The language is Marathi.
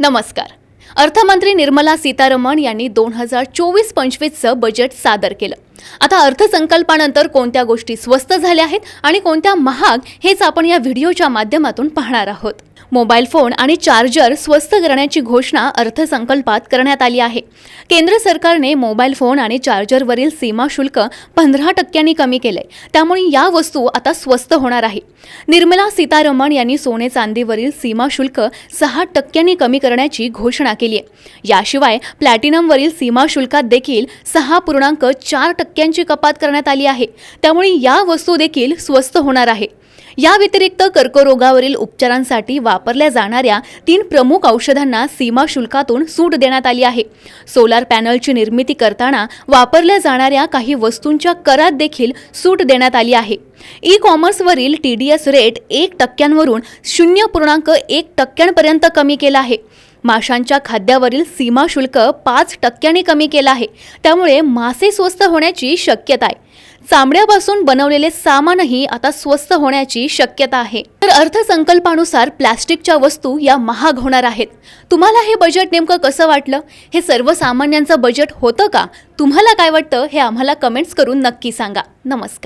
नमस्कार. अर्थमंत्री निर्मला सीतारमण यांनी दोन हजार चोवीस पंचवीसचं बजेट सादर केलं. आता अर्थसंकल्पानंतर कोणत्या गोष्टी स्वस्त झाल्या आहेत आणि कोणत्या महाग हेच आपण या व्हिडिओच्या माध्यमातून पाहणार आहोत. मोबाईल फोन आणि चार्जर स्वस्त करण्याची घोषणा अर्थसंकल्पात करण्यात आली आहे. केंद्र सरकारने मोबाईल फोन आणि चार्जरवरील सीमा शुल्क पंधरा टक्क्यांनी कमी केलंय. त्यामुळे या वस्तू आता स्वस्त होणार आहे. निर्मला सीतारमण यांनी सोने चांदीवरील सीमा शुल्क सहा टक्क्यांनी कमी करण्याची घोषणा केली आहे. याशिवाय प्लॅटिनमवरील सीमा शुल्कात देखील सहा पूर्णांक चार टक्क्यांची कपात करण्यात आली आहे. त्यामुळे या वस्तू देखील स्वस्त होणार आहे. या व्यतिरिक्त कर्करोगावरील उपचारांसाठी वापरल्या जाणाऱ्या तीन प्रमुख औषधांना सीमा शुल्कातून सूट देण्यात आली आहे. सोलार पॅनलची निर्मिती करताना वापरल्या जाणाऱ्या काही वस्तूंच्या करात देखील सूट देण्यात आली आहे. ई कॉमर्सवरील टी डी एस रेट एक टक्क्यांवरून शून्य पूर्णांक एक टक्क्यांपर्यंत कमी केला आहे. माशांच्या खाद्यावरील सीमा शुल्क पाच टक्क्यांनी कमी केलं आहे. त्यामुळे मासे स्वस्त होण्याची शक्यता आहे. चामड्यापासून बनवलेले सामानही आता स्वस्त होण्याची शक्यता आहे. तर अर्थसंकल्पानुसार प्लॅस्टिकच्या वस्तू या महाग होणार आहेत. तुम्हाला हे बजेट नेमकं कसं वाटलं? हे सर्वसामान्यांचं बजेट होतं का? तुम्हाला काय वाटतं? हे आम्हाला कमेंट्स करून नक्की सांगा. नमस्कार.